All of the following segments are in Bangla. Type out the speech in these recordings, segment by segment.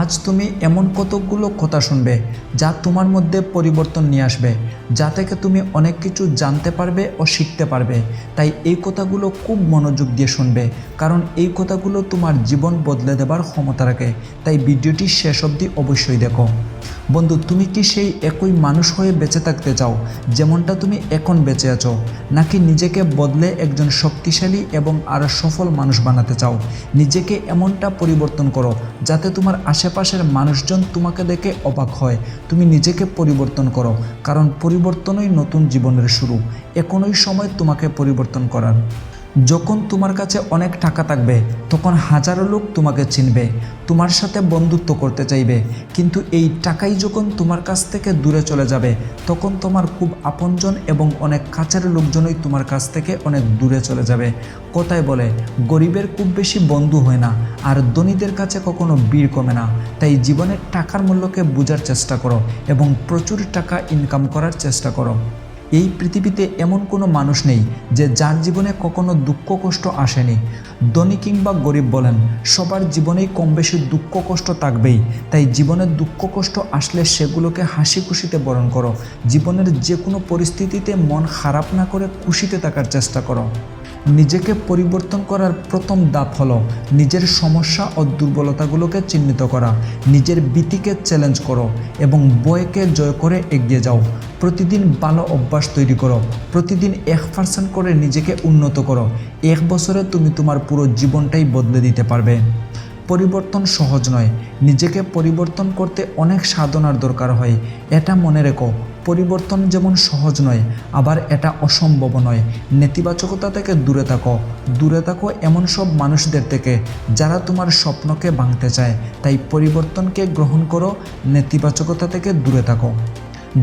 আজ তুমি এমন কতকগুলো কথা শুনবে যা তোমার মধ্যে পরিবর্তন নিয়ে আসবে, যা থেকে তুমি অনেক কিছু জানতে পারবে ও শিখতে পারবে। তাই এই কথাগুলো খুব মনোযোগ দিয়ে শুনবে, কারণ এই কথাগুলো তোমার জীবন বদলে দেবার ক্ষমতা রাখে। তাই ভিডিওটি শেষ অবধি অবশ্যই দেখো। বন্ধু, তুমি কি সেই একই মানুষ হয়ে বেঁচে থাকতে চাও, যেমনটা তুমি এখন বেঁচে আছো? নাকি নিজেকে বদলে একজন শক্তিশালী এবং আরও সফল মানুষ বানাতে চাও? নিজেকে এমনটা পরিবর্তন করো, যাতে তোমার আশেপাশের মানুষজন তোমাকে দেখে অবাক হয়। তুমি নিজেকে পরিবর্তন করো, কারণ পরিবর্তনই নতুন জীবনের শুরু। এখনই সময় তোমাকে পরিবর্তন করার। যখন তোমার কাছে অনেক টাকা থাকবে, তখন হাজারো লোক তোমাকে চিনবে, তোমার সাথে বন্ধুত্ব করতে চাইবে। কিন্তু এই টাকাই যখন তোমার কাছ থেকে দূরে চলে যাবে, তখন তোমার খুব আপনজন এবং অনেক কাছের লোকজনই তোমার কাছ থেকে অনেক দূরে চলে যাবে। কথায় বলে, গরিবের খুব বেশি বন্ধু হয় না, আর ধনীদের কাছে কখনো বীর কমে না। তাই জীবনের টাকার মূল্যকে বোঝার চেষ্টা করো এবং প্রচুর টাকা ইনকাম করার চেষ্টা করো। এই পৃথিবীতে এমন কোনো মানুষ নেই যে যার জীবনে কখনো দুঃখ কষ্ট আসেনি। ধনী কিংবা গরিব বলেন, সবার জীবনেই কম বেশি দুঃখ কষ্ট থাকবেই। তাই জীবনের দুঃখ কষ্ট আসলে সেগুলোকে হাসি খুশিতে বরণ করো। জীবনের যে কোনো পরিস্থিতিতে মন খারাপ না করে খুশিতে থাকার চেষ্টা করো। নিজেকে পরিবর্তন করার প্রথম ধাপ হলো নিজের সমস্যা ও দুর্বলতাগুলোকে চিহ্নিত করা। নিজের ভীতিকে চ্যালেঞ্জ করো এবং বয়কে জয় করে এগিয়ে যাও। প্রতিদিন ভালো অভ্যাস তৈরি করো। প্রতিদিন এক পার্সেন্ট করে নিজেকে উন্নত করো। এক বছরে তুমি তোমার পুরো জীবনটাই বদলে দিতে পারবে। পরিবর্তন সহজ নয়। নিজেকে পরিবর্তন করতে অনেক সাধনার দরকার হয়। এটা মনে রেখো। পরিবর্তন যেমন সহজ নয়, আবার এটা অসম্ভব নয়। নেতিবাচকতা থেকে দূরে থাকো। দূরে থাকো এমন সব মানুষদের থেকে যারা তোমার স্বপ্নকে ভাঙতে চায়। তাই পরিবর্তনকে গ্রহণ করো, নেতিবাচকতা থেকে দূরে থাকো।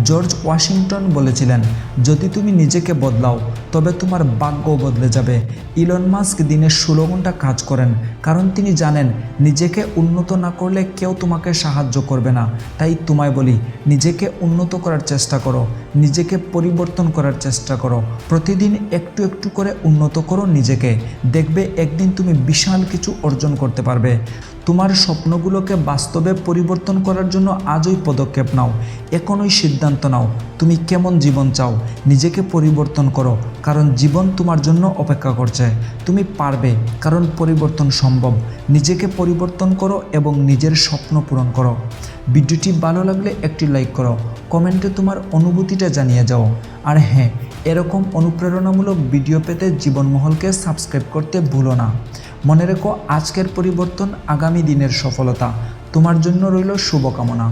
জর্জ ওয়াশিংটন বলেছিলেন, যদি তুমি নিজেকে বদলাও, তবে তোমার ভাগ্য বদলে যাবে। ইলন মাস্ক দিনে ষোলো ঘণ্টা কাজ করেন, কারণ তিনি জানেন, নিজেকে উন্নত না করলে কেউ তোমাকে সাহায্য করবে না। তাই তোমায় বলি, নিজেকে উন্নত করার চেষ্টা করো, নিজেকে পরিবর্তন করার চেষ্টা করো। প্রতিদিন একটু একটু করে উন্নত করো নিজেকে। দেখবে একদিন তুমি বিশাল কিছু অর্জন করতে পারবে। তোমার স্বপ্নগুলোকে বাস্তবে পরিবর্তন করার জন্য আজই পদক্ষেপ নাও। এখনই সিদ্ধান্ত নাও। তুমি কেমন জীবন চাও? নিজেকে পরিবর্তন করো, কারণ জীবন তোমার জন্য অপেক্ষা করছে। তুমি পারবে, কারণ পরিবর্তন সম্ভব। নিজেকে পরিবর্তন করো এবং নিজের স্বপ্ন পূরণ করো। ভিডিওটি ভালো লাগলে একটি লাইক করো। কমেন্টে তোমার অনুভূতিটা জানিয়ে যাও। আর হ্যাঁ এরকম অনুপ্রেরণামূলক ভিডিও পেতে জীবনমহলকে সাবস্ক্রাইব করতে ভুলো না। মনে রেখো, আজকের পরিবর্তন আগামী দিনের সফলতা। তোমার জন্য রইল শুভকামনা।